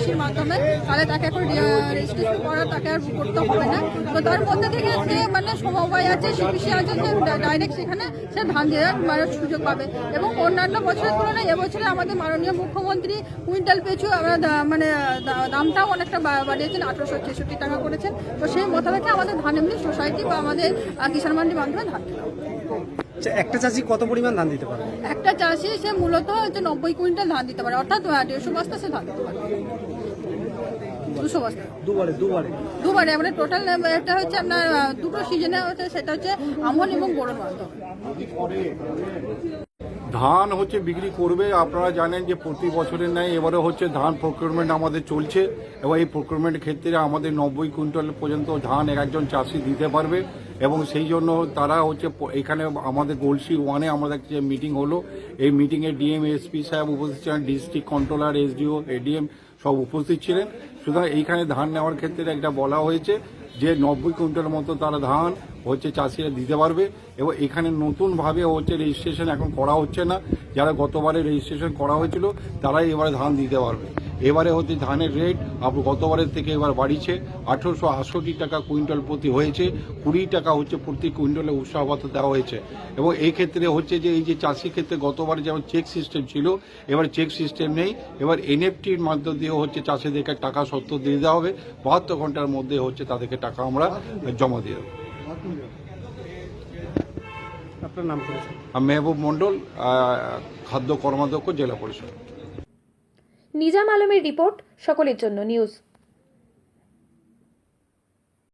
সিবিসির মাধ্যমে তাহলে তাকে এখন রেজিস্ট্রেশন করা তাকে আর করতে হবে না। তো তার মধ্যে থেকে সে মানে সমবায় আছে সিবিসি আছে যে ডাইরেক্ট সেখানে সে ধান দেওয়ার মানে সুযোগ পাবে। এবং অন্যান্য বছরের তুলনায় এবছরে আমাদের মাননীয় মুখ্যমন্ত্রী কুইন্টাল পিছু আমরা মানে দামটাও অনেকটা বাড়িয়েছেন আঠারোশো ছেষট্টি টাকা করেছেন। তো সেই মোতাবেক আমাদের ধান এমনি সোসাইটি বা আমাদের কিষাণ মান্ডির মাধ্যমে ধান। আচ্ছা, একটা চাষি কত পরিমাণ ধান দিতে পারে একটা চাষি সে মূলত হচ্ছে নব্বই কুইন্টাল ধান দিতে পারে অর্থাৎ দেড়শো বস্তা সে ধান দিতে পারে দুশো বস্তা। দুবারে দুবারে। দুবারে মানে টোটাল এটা হচ্ছে আপনার দুটো সিজনে হচ্ছে সেটা হচ্ছে আমন এবং বোরোর মাধ্যমে ধান হচ্ছে বিক্রি করবে আপনারা জানেন যে প্রতি বছরের ন্যায় এবারে হচ্ছে ধান প্রকিউরমেন্ট আমাদের চলছে। এবং এই প্রকিউরমেন্ট ক্ষেত্রে আমাদের নব্বই কুইন্টাল পর্যন্ত ধান এক একজন চাষি দিতে পারবে। এবং সেই জন্য তারা হচ্ছে এখানে আমাদের গোলসি ওয়ানে আমাদের যে মিটিং হলো, এই মিটিংয়ে ডিএম এসপি সাহেব উপস্থিত ছিলেন ডিস্ট্রিক্ট কন্ট্রোলার এসডিও এডিএম সব উপস্থিত ছিলেন। সুতরাং এইখানে ধান নেওয়ার ক্ষেত্রে একটা বলা হয়েছে যে নব্বই কুইন্টাল মতো তারা ধান হচ্ছে চাষিরা দিতে পারবে এবং এখানে নতুনভাবে হচ্ছে রেজিস্ট্রেশন এখন করা হচ্ছে না। যারা গতবারে রেজিস্ট্রেশন করা হয়েছিল, তারাই এবারে ধান দিতে পারবে। এবারে হচ্ছে ধানের রেট আপনার গতবারের থেকে এবার বাড়িছে। আঠেরোশো আটষট্টি টাকা কুইন্টাল প্রতি হয়েছে। কুড়ি টাকা হচ্ছে প্রতি কুইন্টালে উৎসাহ ভাতা দেওয়া হয়েছে। এবং এই ক্ষেত্রে হচ্ছে যে এই যে চাষি ক্ষেত্রে গতবারে যেমন চেক সিস্টেম ছিল এবার চেক সিস্টেম নেই। এবার এনএফটির মাধ্যম দিয়ে হচ্ছে চাষিদেরকে টাকা সত্ত্ব দিয়ে দেওয়া হবে। বাহাত্তর ঘণ্টার মধ্যে হচ্ছে তাদেরকে টাকা আমরা জমা দিয়ে দেবো। আপনার নাম করেছেন? মেহবুব মণ্ডল খাদ্য কর্মাধ্যক্ষ জেলা পরিষদ। নিজাম আলমের রিপোর্ট সকলের জন্য নিউজ।